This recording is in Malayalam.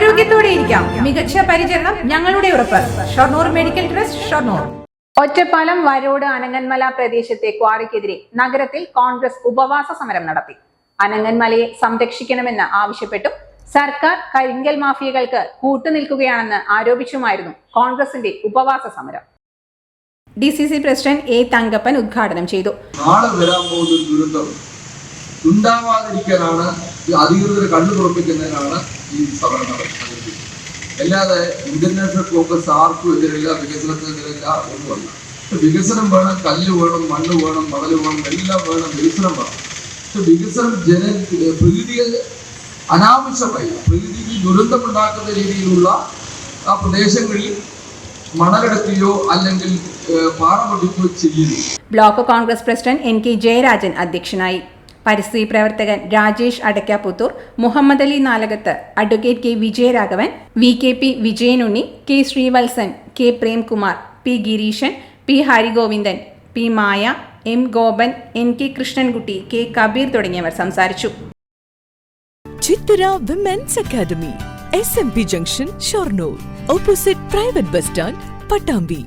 ആരോഗ്യത്തോടെ ഇരിക്കാം മികച്ച പരിചരണം ഞങ്ങളുടെ ഉറപ്പ്. Shoranur medical trust Shoranur. Ottapalam Varode Ananganmala പ്രദേശത്തെ ക്വാറിക്കെതിരെ നഗരത്തിൽ കോൺഗ്രസ് ഉപവാസ സമരം നടത്തി. അനങ്ങന്മലയെ സംരക്ഷിക്കണമെന്ന് ആവശ്യപ്പെട്ടു സർക്കാർ കരിങ്കൽ മാഫിയകൾക്ക് കൂട്ടുനിൽക്കുകയാണെന്ന് ആരോപിച്ചുമായിരുന്നു കോൺഗ്രസിന്റെ ഉപവാസ സമരം. D C C president A Thankappan ഉദ്ഘാടനം ചെയ്തു. നാളെ വരാൻ പോകുന്ന ദുരന്തം ഉണ്ടാവാതിരിക്കാനാണ് ഈ അധികൃതരെ കണ്ണു തുറപ്പിക്കുന്നതിനാണ് ഈ സമരം നടക്കുന്നത് അല്ലാതെ ഇന്റർനാഷണൽ ഫോക്കസ് ആർക്കും എതിരില്ല വികസനത്തിനെതിരില്ല ഒന്നുമല്ല. വികസനം വേണം കല്ല് വേണം മണ്ണ് വേണം മണൽ വേണം എല്ലാം വേണം വികസനം വേണം. വികസനം ജന പ്രകൃതിയെ അനാവശ്യമായി പ്രകൃതിക്ക് ദുരന്തമുണ്ടാക്കുന്ന രീതിയിലുള്ള ആ പ്രദേശങ്ങളിൽ മണലെടുക്കുകയോ അല്ലെങ്കിൽ പാറ പൊട്ടിക്കുകയോ ചെയ്യുന്നു. Block Congress president N K Jayarajan അധ്യക്ഷനായി. പരിസ്ഥിതി പ്രവർത്തകൻ Rajesh Adakkaputhur Muhammad Ali Nalakath advocate K Vijayaraghavan V K P Vijayanunni K Sreevalsan K Premkumar P Gireesan P Harigovindan P Maya M Gopan N K Krishnankutty K Kabeer തുടങ്ങിയവർ സംസാരിച്ചു. Chithara women's academy S M P junction Shoranur opposite private bus stand Pattambi